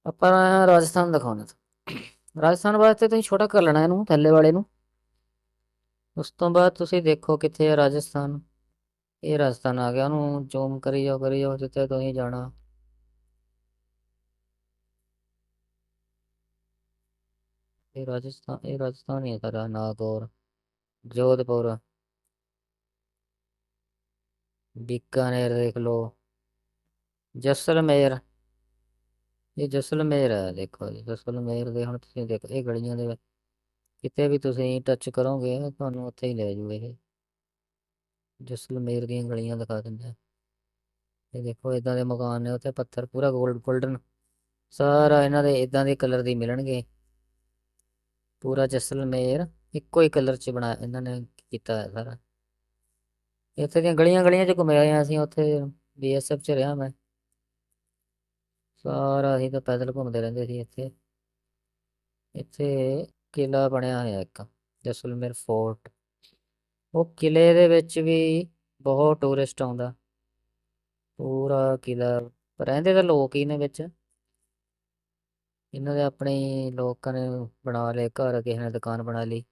ਆਪਾਂ ਰਾਜਸਥਾਨ ਦਿਖਾਉਣਾ ਰਾਜਸਥਾਨ ਵਾਸਤੇ ਤੁਸੀਂ ਛੋਟਾ ਕਰ ਲੈਣਾ ਇਹਨੂੰ ਥੱਲੇ ਵਾਲੇ ਨੂੰ ਉਸ ਤੋਂ ਬਾਅਦ ਤੁਸੀਂ ਦੇਖੋ ਕਿੱਥੇ ਹੈ ਰਾਜਸਥਾਨ ਇਹ ਰਾਜਸਥਾਨ ਆ ਗਿਆ ਉਹਨੂੰ ਜ਼ੂਮ ਕਰੀ ਜਾਓ ਕਰੀ ਜਾਓ ਜਿੱਥੇ ਤੁਸੀਂ ਜਾਣਾ ਇਹ ਰਾਜਸਥਾਨ ਇਹ ਰਾਜਸਥਾਨ ਹੀ ਹੈ ਸਾਰਾ ਨਾਗੌਰ जोधपुर बीकानेर देख लो ਜਸਲਮੇਰ। ਇਹ ਜਸਲਮੇਰ ਹੈ ਦੇਖੋ ਜੀ, ਜਸਲਮੇਰ ਦੇ ਹੁਣ ਤੁਸੀਂ ਦੇਖੋ, ਇਹ ਗਲੀਆਂ ਦੇ ਵਿੱਚ ਕਿਤੇ ਵੀ ਤੁਸੀਂ ਟੱਚ ਕਰੋਗੇ, ਤੁਹਾਨੂੰ ਉੱਥੇ ਹੀ ਲੈ ਜੂ ਇਹ। ਜਸਲਮੇਰ ਦੀਆਂ ਗਲੀਆਂ ਦਿਖਾ ਦਿੰਦਾ ਇਹ ਦੇਖੋ ਇਦਾਂ ਦੇ ਮਕਾਨ ਨੇ, ਉੱਥੇ ਪੱਥਰ ਪੂਰਾ 골ਡ 골ਡਨ ਸਾਰਾ ਇਹਨਾਂ ਦੇ ਇਦਾਂ ਦੇ ਕਲਰ ਦੀ ਮਿਲਣਗੇ। ਪੂਰਾ ਜਸਲਮੇਰ, ਇੱਕੋ ਹੀ ਕਲਰ 'ਚ ਬਣਾ, ਇਹਨਾਂ ਨੇ ਕੀਤਾ ਹੈ ਸਾਰਾ। ਇੱਥੇ ਦੀਆਂ ਗਲੀਆਂ ਗਲੀਆਂ 'ਚ ਘੁੰਮਿਆ ਆਏ ਅਸੀਂ, ਉੱਥੇ ਬੀਐਸਐਫ 'ਚ ਰਿਹਾ ਮੈਂ। ਸਾਰਾ ਅਸੀਂ ਤਾਂ ਪੈਦਲ ਘੁੰਮਦੇ ਰਹਿੰਦੇ ਸੀ ਇੱਥੇ। ਇੱਥੇ ਕਿਲਾ ਬਣਿਆ ਹੋਇਆ ਇੱਕ, ਜਸਲਮੇਰ ਫੋਰਟ। ਉਹ ਕਿਲੇ ਦੇ ਵਿੱਚ ਵੀ ਬਹੁਤ ਟੂਰਿਸਟ ਆਉਂਦਾ। ਪੂਰਾ ਕਿਲਾ ਰਹਿੰਦੇ ਤਾਂ ਲੋਕ ਹੀ ਨੇ ਵਿੱਚ। ਇਹਨਾਂ ਦੇ ਆਪਣੇ ਲੋਕਾਂ ਨੇ ਬਣਾ ਲਏ, ਘਰ ਕਿਸੇ ਨੇ ਦੁਕਾਨ ਬਣਾ ਲਈ।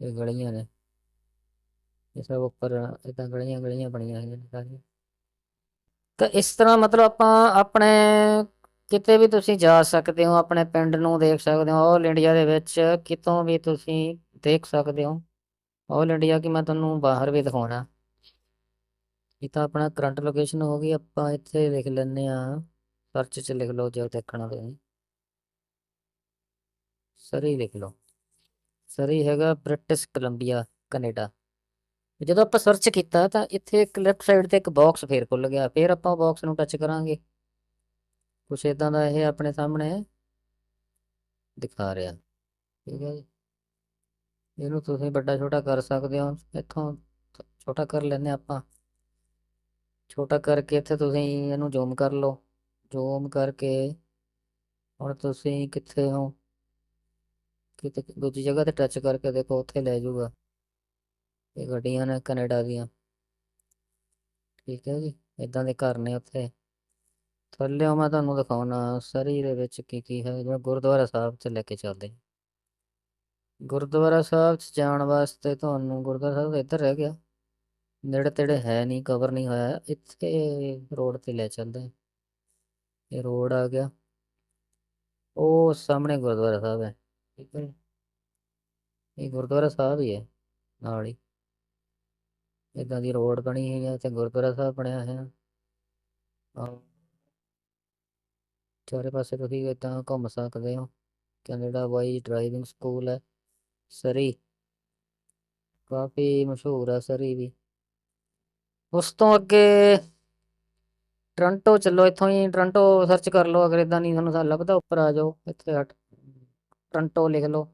ਇਹ ਗਲੀਆਂ ਨੇ। ਇਹ ਸਭ ਉੱਪਰ ਇਦਾਂ ਗਲੀਆਂ ਗਲੀਆਂ ਬਣੀਆਂ ਹੋਈਆਂ ਨੇ ਸਾਰੀਆਂ ਤਾਂ ਇਸ ਤਰ੍ਹਾਂ ਮਤਲਬ ਆਪਾਂ ਆਪਣੇ ਕਿਤੇ ਵੀ ਤੁਸੀਂ ਜਾ ਸਕਦੇ ਹੋ ਆਪਣੇ ਪਿੰਡ ਨੂੰ ਦੇਖ ਸਕਦੇ ਹੋ ਆਲ ਇੰਡੀਆ ਦੇ ਵਿੱਚ ਕਿਤੋਂ ਵੀ ਤੁਸੀਂ ਦੇਖ ਸਕਦੇ ਹੋ ਆਲ ਇੰਡੀਆ ਕੀ ਮੈਂ ਤੁਹਾਨੂੰ ਬਾਹਰ ਵੀ ਦਿਖਾਉਣਾ ਇਹ ਤਾਂ ਆਪਣਾ ਕਰੰਟ ਲੋਕੇਸ਼ਨ ਹੋ ਗਈ ਆਪਾਂ ਇੱਥੇ ਲਿਖ ਲੈਂਦੇ ਆ ਸਰਚ 'ਚ ਲਿਖ ਲਓ ਜੇ ਦੇਖਣਾ ਤੁਸੀਂ ਸਰੀ ਲਿਖ ਲਓ ਸਰੀ ਹੈਗਾ ਬ੍ਰਿਟਿਸ਼ ਕੋਲੰਬੀਆ ਕੈਨੇਡਾ ਜਦੋਂ ਆਪਾਂ ਸਰਚ ਕੀਤਾ ਤਾਂ ਇੱਥੇ ਇੱਕ ਲੈਫਟ ਸਾਈਡ ਤੇ ਇੱਕ ਬਾਕਸ ਫੇਰ ਖੁੱਲ ਗਿਆ, ਫੇਰ ਆਪਾਂ ਬਾਕਸ ਨੂੰ ਟੱਚ ਕਰਾਂਗੇ। ਕੁਛ ਇਦਾਂ ਦਾ ਇਹ ਆਪਣੇ ਸਾਹਮਣੇ ਦਿਖਾ ਰਿਹਾ। ਠੀਕ ਹੈ ਜੀ। ਇਹਨੂੰ ਤੁਸੀਂ ਵੱਡਾ ਛੋਟਾ ਕਰ ਸਕਦੇ ਹੋ। ਇੱਥੋਂ ਛੋਟਾ ਕਰ ਲੈਂਦੇ ਆਪਾਂ। ਛੋਟਾ ਕਰਕੇ ਇੱਥੇ ਤੁਸੀਂ ਇਹਨੂੰ ਜ਼ੂਮ ਕਰ ਲਓ। ਜ਼ੂਮ ਕਰਕੇ ਹੁਣ ਤੁਸੀਂ ਕਿੱਥੇ ਹੋ? ਕਿਤੇ ਦੂਜੀ ਜਗ੍ਹਾ ਤੇ ਟੱਚ ਕਰਕੇ ਦੇਖੋ, ਉੱਥੇ ਲੈ ਜਾਊਗਾ। ਇਹ ਗੱਡੀਆਂ ਨੇ ਕੈਨੇਡਾ ਦੀਆਂ। ਠੀਕ ਹੈ ਜੀ ਇਦਾਂ ਦੇ ਘਰ ਨੇ ਉੱਥੇ। ਥੱਲੇ ਮੈਂ ਤੁਹਾਨੂੰ ਦਿਖਾਉਣਾ, ਸਰੀ ਦੇ ਵਿੱਚ ਕੀ ਕੀ ਹੈ, ਜਿਵੇਂ ਗੁਰਦੁਆਰਾ ਸਾਹਿਬ ਤੇ ਲੈ ਕੇ ਚੱਲਦੇ ਗੁਰਦੁਆਰਾ ਸਾਹਿਬ ਚ ਜਾਣ ਵਾਸਤੇ ਤੁਹਾਨੂੰ ਗੁਰਦੁਆਰਾ ਸਾਹਿਬ ਇੱਧਰ ਰਹਿ ਗਿਆ। ਨੇੜੇ ਤੇੜੇ ਹੈ ਨਹੀਂ ਕਵਰ ਨਹੀਂ ਹੋਇਆ। ਇੱਥੇ ਰੋਡ ਤੇ ਲੈ ਚੱਲਦੇ ਇਹ ਰੋਡ ਆ ਗਿਆ। ਉਹ ਸਾਹਮਣੇ ਗੁਰਦੁਆਰਾ ਸਾਹਿਬ ਹੈ। ਠੀਕ ਹੈ ਇਹ ਗੁਰਦੁਆਰਾ ਸਾਹਿਬ ਹੀ ਹੈ, ਨਾਲ ਹੀ। ਇਦਾਂ ਦੀ ਰੋਡ ਬਣੀ ਹੋਈ ਹੈ ਤੇ ਗੁਰਦੁਆਰਾ ਸਾਹਿਬ ਬਣਿਆ ਹੋਇਆ। ਚਾਰੇ ਪਾਸੇ ਤੁਸੀਂ ਇਦਾਂ ਘੁੰਮ ਸਕਦੇ ਹੋ। ਕੈਨੇਡਾ ਵਾਈ ਡਰਾਈਵਿੰਗ ਸਕੂਲ ਹੈ, ਸਰੀ। ਕਾਫੀ ਮਸ਼ਹੂਰ ਹੈ ਸਰੀ ਵੀ। ਉਸ ਤੋਂ ਅੱਗੇ ਟ੍ਰਾਂਟੋ ਚੱਲੋ, ਇੱਥੋਂ ਹੀ ਟ੍ਰਾਂਟੋ ਸਰਚ ਕਰ ਲਓ, ਅਗਰ ਇਦਾਂ ਨਹੀਂ ਤੁਹਾਨੂੰ ਲੱਭਦਾ, ਉੱਪਰ ਆ ਜਾਓ, ਇੱਥੇ ਹਟ। ਟ੍ਰਾਂਟੋ ਲਿਖ ਲਓ।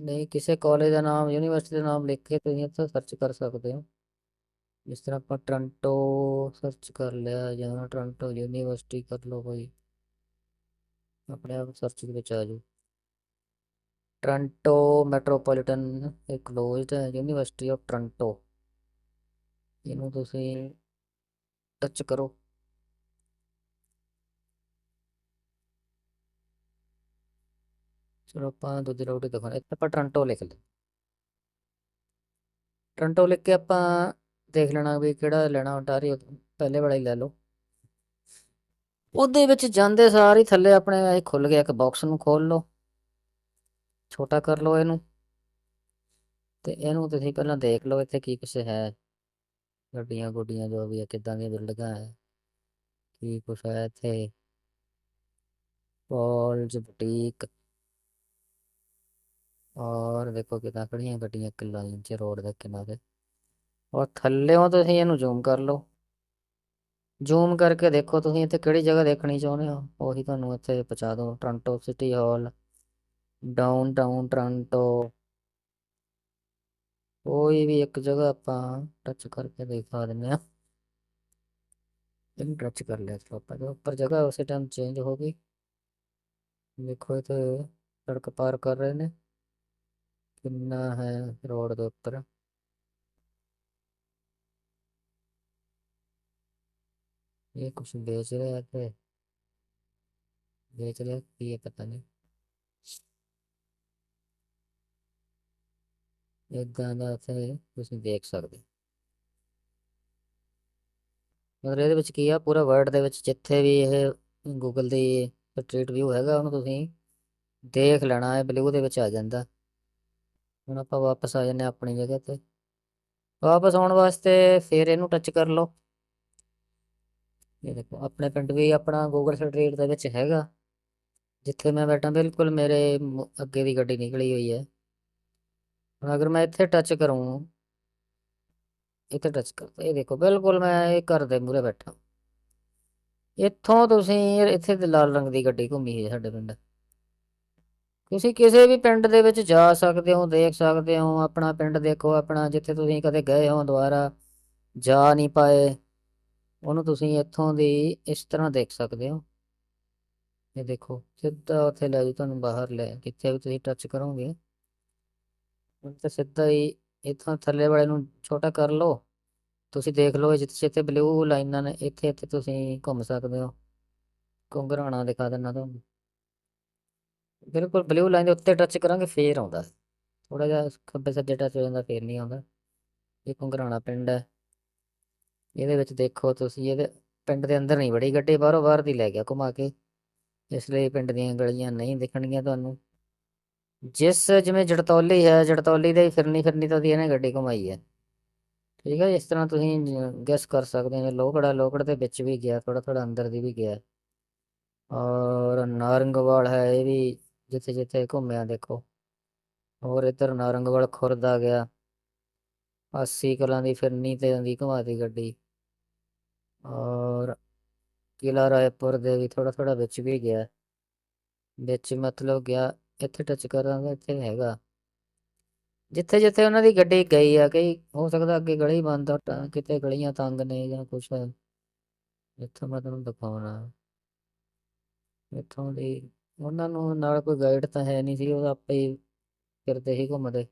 ਨਹੀਂ, ਕਿਸੇ ਕਾਲਜ ਦਾ ਨਾਮ ਯੂਨੀਵਰਸਿਟੀ ਦਾ ਨਾਮ ਲਿਖ ਕੇ ਤੁਸੀਂ ਇੱਥੇ ਸਰਚ ਕਰ ਸਕਦੇ ਹੋ। ਜਿਸ ਤਰ੍ਹਾਂ ਆਪਾਂ ਟ੍ਰਾਂਟੋ ਸਰਚ ਕਰ ਲਿਆ ਜਾਂ ਟ੍ਰਾਂਟੋ ਯੂਨੀਵਰਸਿਟੀ ਕਰ ਲਓ ਕੋਈ। ਆਪਣੇ ਆਪ ਸਰਚ ਦੇ ਵਿੱਚ ਆ ਜਾਊ ਟ੍ਰਾਂਟੋ ਮੈਟਰੋਪੋਲੀਟਨ ਇਹ ਕਲੋਜ਼ਡ ਹੈ ਯੂਨੀਵਰਸਿਟੀ ਆਫ ਟ੍ਰਾਂਟੋ ਇਹਨੂੰ ਤੁਸੀਂ ਟੱਚ ਕਰੋ। ਚਲੋ ਆਪਾਂ ਦੂਜੀ ਰੋਟੀ ਦਿਖਾਉਣਾ ਇੱਥੇ ਆਪਾਂ ਟ੍ਰਾਂਟੋ ਲਿਖ ਲਿਆ ਟ੍ਰਾਂਟੋ ਲਿਖ ਕੇ ਆਪਾਂ ਦੇਖ ਲੈਣਾ ਵੀ ਕਿਹੜਾ ਲੈਣਾ ontario ਪਹਿਲੇ ਵਾਲਾ ਹੀ ਲੈ ਲਓ। ਉਹਦੇ ਵਿੱਚ ਜਾਂਦੇ ਸਾਰ ਹੀ ਥੱਲੇ ਆਪਣੇ ਇਹ ਖੁੱਲ ਗਿਆ ਇੱਕ ਬਾਕਸ ਨੂੰ ਖੋਲ ਲਓ। ਛੋਟਾ ਕਰ ਲਓ ਇਹਨੂੰ। ਤੇ ਇਹਨੂੰ ਤੁਸੀਂ ਪਹਿਲਾਂ ਦੇਖ ਲਓ ਇੱਥੇ ਕੀ ਕੁਛ ਹੈ। ਗੱਡੀਆਂ ਗੁੱਡੀਆਂ ਜੋ ਵੀ ਹੈ, ਕਿੱਦਾਂ ਦੀਆਂ ਬਿਲਡਿੰਗਾਂ ਹੈ। ਕੀ ਕੁਛ ਹੈ ਇੱਥੇ। ਪੌਲਜ ਬੁਟੀਕ ਔਰ ਦੇਖੋ ਕਿੱਦਾਂ ਖੜੀਆਂ ਗੱਡੀਆਂ ਇੱਕ ਲਾਈਨ 'ਚ ਰੋਡ ਦੇ ਕਿਨਾਰੇ। ਔਰ ਥੱਲੇੋਂ ਤੁਸੀਂ ਇਹਨੂੰ ਜ਼ੂਮ ਕਰ ਲਓ। ਜ਼ੂਮ ਕਰਕੇ ਦੇਖੋ ਤੁਸੀਂ ਇੱਥੇ ਕਿਹੜੀ ਜਗ੍ਹਾ ਦੇਖਣੀ ਚਾਹੁੰਦੇ ਹੋ। ਉਹੀ ਤੁਹਾਨੂੰ ਇੱਥੇ ਪਹੁੰਚਾ ਦੋ Toronto city hall, downtown Toronto. ਕੋਈ ਵੀ ਇੱਕ ਜਗ੍ਹਾ ਆਪਾਂ ਟੱਚ ਕਰਕੇ ਦਿਖਾ ਦਿੰਦੇ ਆ ਇਹਨੂੰ ਟੱਚ ਕਰ ਲਿਆ ਚਲੋ ਆਪਾਂ ਜੋ ਉੱਪਰ ਜਗ੍ਹਾ ਉਸੇ ਟਾਈਮ ਚੇਂਜ ਹੋ ਗਈ। ਦੇਖੋ ਇੱਥੇ ਸੜਕ ਪਾਰ ਕਰ ਰਹੇ ਨੇ। ਕਿੰਨਾ ਹੈ ਰੋਡ ਦੇ ਉੱਪਰ? ਇਹ ਕੁਛ ਵੇਚ ਰਿਹਾ ਤੇ ਵੇਚ ਰਿਹਾ ਕੀ ਹੈ ਪਤਾ ਨਹੀਂ। ਇਦਾਂ ਦਾ ਇੱਥੇ ਤੁਸੀਂ ਦੇਖ ਸਕਦੇ। ਮਤਲਬ ਇਹਦੇ ਵਿੱਚ ਕੀ ਆ? ਪੂਰਾ ਵਰਲਡ ਦੇ ਵਿੱਚ ਜਿੱਥੇ ਵੀ ਇਹ ਗੂਗਲ ਦੀ ਸਟਰੀਟ ਵਿਊ ਹੈਗਾ ਉਹਨੂੰ ਤੁਸੀਂ ਦੇਖ ਲੈਣਾ ਹੈ ਬਲੂ ਦੇ ਵਿੱਚ ਆ ਜਾਂਦਾ। ਹੁਣ ਆਪਾਂ ਵਾਪਸ ਆ ਜਾਂਦੇ ਹਾਂ ਆਪਣੀ ਜਗ੍ਹਾ ਤੇ। ਵਾਪਸ ਆਉਣ ਵਾਸਤੇ ਫਿਰ ਇਹਨੂੰ ਟੱਚ ਕਰ ਲਓ। ਇਹ ਦੇਖੋ, ਆਪਣੇ ਪਿੰਡ ਵੀ ਆਪਣਾ ਗੂਗਲ ਸਟਰੀਟ ਦੇ ਵਿੱਚ ਹੈਗਾ। ਜਿੱਥੇ ਮੈਂ ਬੈਠਾ, ਬਿਲਕੁਲ ਮੇਰੇ ਅੱਗੇ ਦੀ ਗੱਡੀ ਨਿਕਲੀ ਹੋਈ ਹੈ। ਹੁਣ ਅਗਰ ਮੈਂ ਇੱਥੇ ਟੱਚ ਕਰੂੰ, ਇੱਥੇ ਟੱਚ ਕਰ, ਇਹ ਦੇਖੋ, ਬਿਲਕੁਲ ਮੈਂ ਇਹ ਘਰ ਦੇ ਮੂਹਰੇ ਬੈਠਾ। ਇੱਥੋਂ ਤੁਸੀਂ ਇੱਥੇ ਤੇ ਲਾਲ ਰੰਗ ਦੀ ਗੱਡੀ ਘੁੰਮੀ ਹੈ ਸਾਡੇ ਪਿੰਡ। ਤੁਸੀਂ ਕਿਸੇ ਵੀ ਪਿੰਡ ਦੇ ਵਿੱਚ ਜਾ ਸਕਦੇ ਹੋ, ਦੇਖ ਸਕਦੇ ਹੋ, ਆਪਣਾ ਪਿੰਡ ਦੇਖੋ, ਆਪਣਾ ਜਿੱਥੇ ਤੁਸੀਂ ਕਦੇ ਗਏ ਹੋ ਦੁਬਾਰਾ, ਜਾ ਨਹੀਂ ਪਾਏ, ਉਹਨੂੰ ਤੁਸੀਂ ਇੱਥੋਂ ਦੀ ਇਸ ਤਰ੍ਹਾਂ ਦੇਖ ਸਕਦੇ ਹੋ। ਇਹ ਦੇਖੋ, ਸਿੱਧਾ ਉੱਥੇ ਲੈ ਜੂ ਤੁਹਾਨੂੰ ਬਾਹਰ ਲੈ ਕਿੱਥੇ ਵੀ ਤੁਸੀਂ ਟੱਚ ਕਰੋਗੇ। ਤਾਂ ਸਿੱਧਾ ਹੀ ਇੱਥੋਂ ਥੱਲੇ ਵਾਲੇ ਨੂੰ ਛੋਟਾ ਕਰ ਲਓ। ਤੁਸੀਂ ਦੇਖ ਲਓ ਜਿੱਥੇ ਜਿੱਥੇ ਬਲੂ ਲਾਈਨਾਂ ਨੇ, ਇੱਥੇ ਇੱਥੇ ਤੁਸੀਂ ਘੁੰਮ ਸਕਦੇ ਹੋ। ਘੁੰਗਰਾਣਾ ਦਿਖਾ ਦਿੰਦਾ ਤੁਹਾਨੂੰ। ਬਿਲਕੁਲ ਬਲੂ ਲਾਈਨ ਦੇ ਉੱਤੇ ਟੱਚ ਕਰਾਂਗੇ, ਫੇਰ ਆਉਂਦਾ ਥੋੜਾ ਜਿਹਾ ਖੱਬੇ ਸੱਜੇ ਟੱਚ ਹੋ ਜਾਂਦਾ, ਫੇਰ ਨਹੀਂ ਆਉਂਦਾ। ਇਹ ਘੁੰਗਰਾਣਾ ਪਿੰਡ ਹੈ। ਇਹਦੇ ਵਿੱਚ ਦੇਖੋ ਤੁਸੀਂ, ਇਹਦੇ ਪਿੰਡ ਦੇ ਅੰਦਰ ਨਹੀਂ ਬੜੀ ਗੱਡੀ, ਬਾਹਰੋਂ ਬਾਹਰ ਦੀ ਲੈ ਗਿਆ ਘੁਮਾ ਕੇ। ਇਸ ਲਈ ਪਿੰਡ ਦੀਆਂ ਗਲੀਆਂ ਨਹੀਂ ਦਿਖਣਗੀਆਂ ਤੁਹਾਨੂੰ। ਜਿਸ ਜਿਵੇਂ ਜੜਤੌਲੀ ਹੈ, ਜੜਤੌਲੀ ਦੇ ਫਿਰਨੀ ਫਿਰਨੀ ਤਾਂ ਉਹਦੀ ਇਹਨੇ ਗੱਡੀ ਘੁਮਾਈ ਹੈ। ਠੀਕ ਹੈ, ਇਸ ਤਰ੍ਹਾਂ ਤੁਸੀਂ ਗੈਸ ਕਰ ਸਕਦੇ ਹੋ ਲੋਕੜਾ ਲੋਕੜ ਦੇ ਵਿੱਚ ਵੀ ਗਿਆ ਥੋੜਾ ਥੋੜਾ ਅੰਦਰ ਦੀ ਵੀ ਗਿਆ। ਔਰ ਨਾਰੰਗਵਾਲ ਹੈ, ਇਹ ਵੀ ਜਿੱਥੇ ਜਿੱਥੇ ਘੁੰਮਿਆ, ਦੇਖੋ। ਹੋਰ ਇੱਧਰ ਨਾਰੰਗਵਾਲ ਖੁਰਦ ਆ ਗਿਆ। 80 ਕਲਾਂ ਦੀ ਫਿਰਨੀ ਤੇ ਦੀ ਘੁਮਾਤੀ ਗੱਡੀ। ਔਰ ਕਿਲਾ ਰਾਏਪੁਰ ਦੇ ਵੀ ਥੋੜਾ ਥੋੜਾ ਵਿੱਚ ਵੀ ਗਿਆ। ਵਿੱਚ ਮਤਲਬ ਗਿਆ, ਇੱਥੇ ਟੱਚ ਕਰਾਂਗੇ, ਇੱਥੇ ਹੈਗਾ। ਜਿੱਥੇ ਜਿੱਥੇ ਉਹਨਾਂ ਦੀ ਗੱਡੀ ਗਈ ਆ, ਕਈ ਹੋ ਸਕਦਾ ਅੱਗੇ ਗਲੀ ਬੰਦ ਆ ਕਿਤੇ ਗਲੀਆਂ ਤੰਗ ਨੇ ਜਾਂ ਕੁਛ। ਇੱਥੋਂ ਮੈਂ ਤੁਹਾਨੂੰ ਦਿਖਾਉਣਾ। ਇੱਥੋਂ ਦੀ ਉਹਨਾਂ ਨੂੰ ਨਾਲ ਕੋਈ ਗਾਈਡ ਤਾਂ ਹੈ ਨਹੀਂ ਸੀ, ਉਹ ਆਪੇ ਹੀ ਫਿਰਦੇ ਹੀ ਘੁੰਮਦੇ।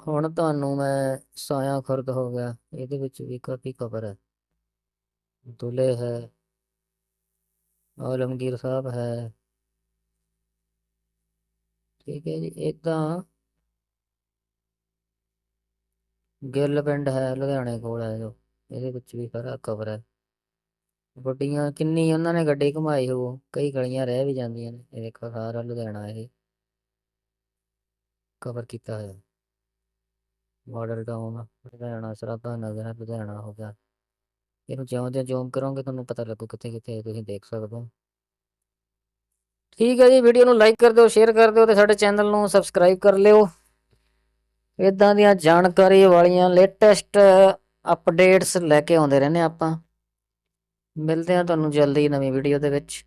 ਹੁਣ ਤੁਹਾਨੂੰ ਮੈਂ ਸਾਇਆ ਖੁਰਦ ਹੋ ਗਿਆ, ਇਹਦੇ ਵਿੱਚ ਵੀ ਕਾਫੀ ਖਬਰ ਹੈ। ਦੁਲੇ ਹੈ, ਆਲਮਗੀਰ ਸਾਹਿਬ ਹੈ। ਠੀਕ ਹੈ ਜੀ ਇਦਾਂ ਗਿੱਲ ਪਿੰਡ ਹੈ, ਲੁਧਿਆਣੇ ਕੋਲ ਹੈ ਜੋ, ਇਹਦੇ ਵਿੱਚ ਵੀ ਸਾਰਾ ਕਵਰ ਹੈ। ਵੱਡੀਆਂ ਕਿੰਨੀ ਉਹਨਾਂ ਨੇ ਗੱਡੀ ਘੁਮਾਈ ਹੋ ਕਈ ਗਲੀਆਂ ਰਹਿ ਵੀ ਜਾਂਦੀਆਂ ਨੇ, ਇਹ ਦੇਖੋ ਸਾਰਾ ਲੁਧਿਆਣਾ ਇਹ ਕਵਰ ਕੀਤਾ ਹੋਇਆ। ਮਾਡਲ ਟਾਊਨ ਲੁਧਿਆਣਾ ਸਰਾਭਾ ਨਗਰ ਲੁਧਿਆਣਾ ਹੋ ਗਿਆ। ਇਹਨੂੰ ਜਿਉਂ ਜਿਉਂ ਜ਼ੂਮ ਕਰੋਗੇ ਤੁਹਾਨੂੰ ਪਤਾ ਲੱਗੂ ਕਿੱਥੇ ਕਿੱਥੇ ਤੁਸੀਂ ਦੇਖ ਸਕਦੇ ਹੋ। ਠੀਕ ਹੈ ਜੀ ਵੀਡੀਓ ਨੂੰ ਲਾਈਕ ਕਰ ਦਿਓ ਸ਼ੇਅਰ ਕਰ ਦਿਓ ਤੇ ਸਾਡੇ ਚੈਨਲ ਨੂੰ ਸਬਸਕ੍ਰਾਈਬ ਕਰ ਲਿਓ। ਇਦਾਂ ਦੀਆਂ ਜਾਣਕਾਰੀ ਵਾਲੀਆਂ ਲੇਟੈਸਟ ਅਪਡੇਟਸ ਲੈ ਕੇ ਆਉਂਦੇ ਰਹਿੰਦੇ ਆਪਾਂ। ਮਿਲਦੇ ਹਾਂ ਤੁਹਾਨੂੰ ਜਲਦੀ ਨਵੀਂ ਵੀਡੀਓ ਦੇ ਵਿੱਚ।